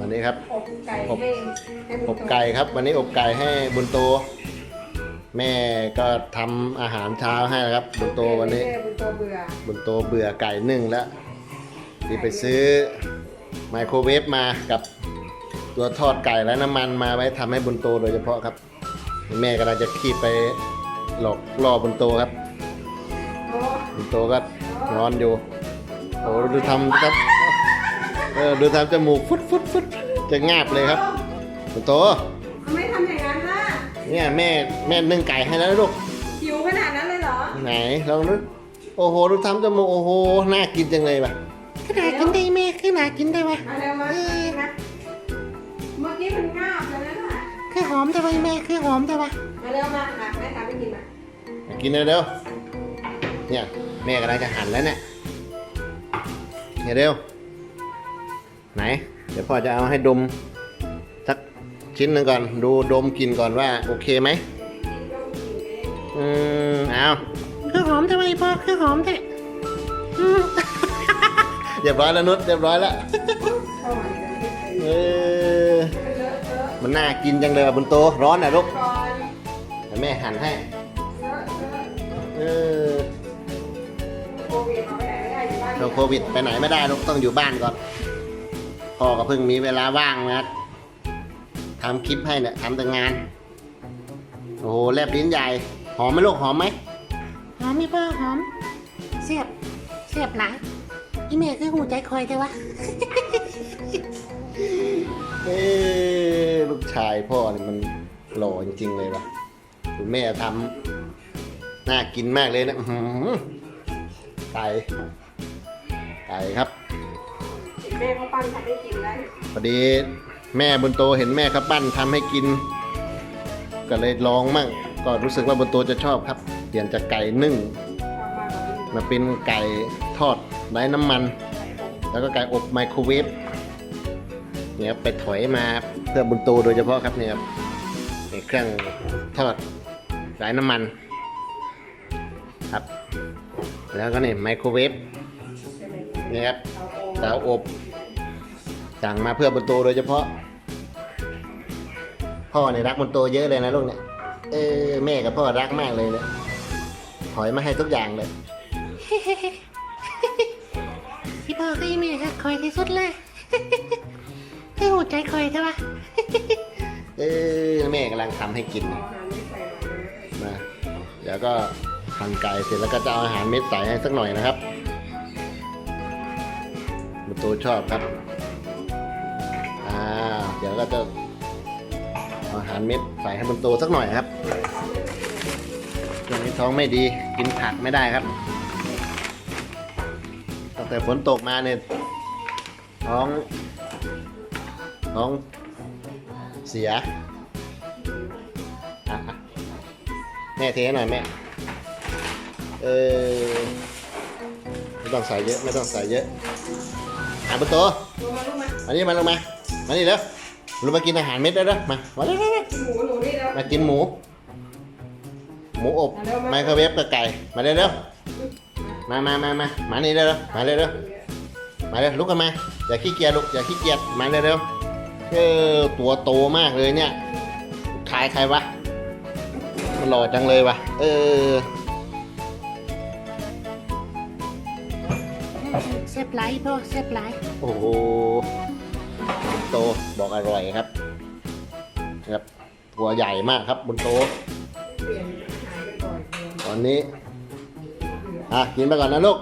วันนี้ครับ อบไก่ให้ให้บุญอบไก่ครับ วันนี้อบไก่ให้บุญโต แม่ก็ทำอาหารเช้าให้นะครับ บุญโตวันนี้ แม่บุญโตเบื่อบุญโตเบื่อไก่นึ่งแล้วที่ไปซื้อไมโครเวฟมากับตัวทอดไก่และน้ำมันมาไว้ทำให้บุญโตโดยเฉพาะครับ แม่กำลังจะขีบไปหลอกล่อบุญโตครับ โอ้ บุญโตก็นอนอยู่โอ้ดูทำครับ เออดูทำจมูกฟุดฟุดฟุดจะงาบเลยครับบุญโตทำไมทำอย่างนั้นล่ะเนี่ยแม่แม่นึ่งไก่ให้แล้วนะลูกหิวขนาดนั้นเลยเหรอไหนลองดูโอ้โหดูทำจมูกโอ้โหน่ากินจังเลยป่ะขนาดกินได้แม่ขนาดกินได้ปะมาเร็วมานะเมื่อกี้มันงาบเลยนะน่ะคือหอมได้ปะแม่คือหอมได้ปะมาเร็วมาค่ะแม่ทำให้กินมากินเร็วๆเนี่ยแม่กำลังจะหั่นแล้วเนี่ยเนี่ยเร็ว ไหน เดี๋ยวพ่อจะเอาให้ดมสักชิ้นหนึ่งก่อน ดูดมกลินก่อนว่าโอเคไหมอืมเอาคือหอมทำไมพ่อคือหอมแท้อืมเรียบร้อยแล้วนุชเรียบร้อยแล้วเข้ามาในนี้เออเลอะเทอะมันน่ากินจังเลยว่ะบนโตะร้อนอะลูกก่อนเดี๋ยวแม่หั่นให้เลอะเทอะเออโควิดเอาไปไหนไม่ได้อยู่บ้านเราโควิดไปไหนไม่ได้ลูกต้องอยู่บ้านก่อน พ่อก็เพิ่งมีเวลาว่างนะทำคลิปให้เนี่ยทำแต่งาน โอ้โหแลบลิ้นใหญ่ หอมไหมลูกหอมไหมหอมมีเบอร์หอมเสียบเสียบหลายอีเมลคือหูใจคอยแต่ว่าเอ้ลูกชายพ่อเนี่ยมันหล่อจริงๆเลยว่ะคุณแม่ทำน่ากินมากเลยนะอื้อหือไก่ไก่ครับ แม่เขาปั้นทำให้กินได้พอดีแม่บุญโตเห็นแม่เขาปั้นทำให้กิน ก็เลยลองมั่งก็รู้สึกว่าบุญโตจะชอบครับ เปลี่ยนจากไก่นึ่งมากกว่านี้มาเป็นไก่ทอดไร้น้ำมัน แล้วก็ไก่อบไมโครเวฟเนี่ยครับไปถอยมาเพื่อบุญโตโดยเฉพาะครับเนี่ยครับในเครื่องทอดไร้น้ำมันครับ แล้วก็นี่ไมโครเวฟใช่ไหมนี่ยครับเอาโอ เตาอบ สั่งมาเพื่อบุญโตโดยเฉพาะ พ่อเนี่ยรักบุญโตเยอะเลยนะลูกเนี่ย เออแม่กับพ่อรักมากเลยเนี่ยถอยมาให้ทุกอย่างเลยพี่เบอร์ก็อีเมลคือคอยที่สุดเลยคือหูใจคอยแต่ว่าเออแม่กำลังทำให้กินเอาอาหารไม่ใส่หรอกนะนะเดี๋ยวก็หั่นไก่เสร็จแล้วก็จะเอาอาหารเม็ดใส่ให้สักหน่อยนะครับ บุญโตชอบครับ อ่า เดี๋ยวก็จะอาหารเม็ดใส่ให้บุญโตสักหน่อยครับช่วงนี้ท้องไม่ดีกินผักไม่ได้ครับ ตั้งแต่ฝนตกมาเนี่ยท้องท้องเสียแม่เทให้หน่อยแม่ เออไม่ต้องใส่เยอะ ไม่ต้องใส่เยอะ อะบุญโตลงมาลูกมามานี่มาลงมา มานี่เร็วลงมากินอาหารเม็ดได้แล้วมามาเร็วหมูหนูนี่แล้วมากินหมู หมูอบมาเร็วมาไมโครเวฟกับไก่ มาเร็วเร็วมามามามามานี่เร็วเร็วมาเร็วเร็วมาเร็วลุกกันมา อย่าขี้เกียจลูก อย่าขี้เกียจ มาเร็วเร็วเออตัวโตมากเลยเนี่ยขายใครวะ มันหล่อจังเลยวะเออ เสียบหลายพ่อเสียบหลายโอ้โหโตบอกอร่อยครับครับตัวใหญ่มากครับบนโตะเปลี่ยนอาหารไปก่อนเดี๋ยวตอนนี้ อะกินไปก่อนนะลูก